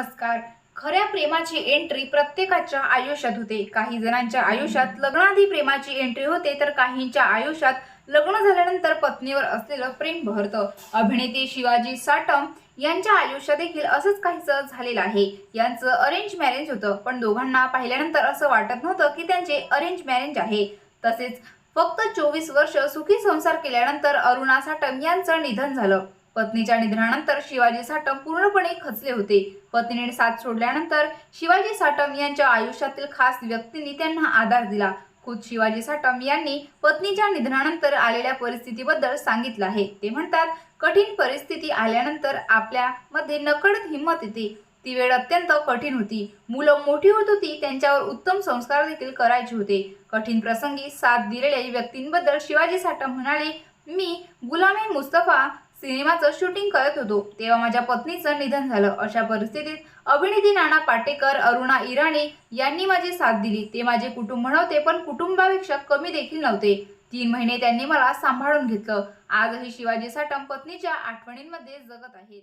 नमस्कार. खऱ्या प्रेमाची एंट्री प्रत्येकाच्या आयुष्यात होते. काही जणांच्या आयुष्यात लग्नाआधी प्रेमाची एंट्री होते तर काहींच्या आयुष्यात लग्न झाल्यानंतर पत्नीवर असलेलं प्रेम भरतं अभिनेते शिवाजी साटम यांच्या आयुष्यात देखील असंच काहीसं झालेलं आहे. यांचं अरेंज मॅरेज होतं पण दोघांना पाहिल्यानंतर असं वाटत नव्हतं की त्यांचे अरेंज मॅरेज आहे. तसेच फक्त चोवीस वर्ष सुखी संसार केल्यानंतर अरुणा साटम यांचं निधन झालं. पत्नीच्या निधनानंतर शिवाजी साटम पूर्णपणे खचले होते. पत्नीने साथ सोडल्यानंतर शिवाजी साटम यांच्या आयुष्यातील खास व्यक्तींनी त्यांना आधार दिला. खुद शिवाजी साटम यांनी पत्नीच्या निधनानंतर आलेल्या परिस्थितीबद्दल सांगितलं आहे. ते म्हणतात कठीण परिस्थिती आल्यानंतर आपल्यामध्ये नकळत हिंमत येते. ती वेळ अत्यंत कठीण होती. मुलं मोठी होत होती त्यांच्यावर उत्तम संस्कार देखील करायचे होते. कठीण प्रसंगी साथ दिलेल्या व्यक्तींबद्दल शिवाजी साटम म्हणाले मी गुलामी मुस्तफा सिनेमाचं शूटिंग करत होतो. तेव्हा माझ्या पत्नीचं निधन झालं. अशा परिस्थितीत अभिनेत्री नाना पाटेकर अरुणा इराणी यांनी माझी साथ दिली. ते माझे कुटुंब नव्हते पण कुटुंबापेक्षा कमी देखील नव्हते. तीन महिने त्यांनी मला सांभाळून घेतलं. आजही शिवाजी साटम पत्नीच्या आठवणींमध्ये जगत आहेत.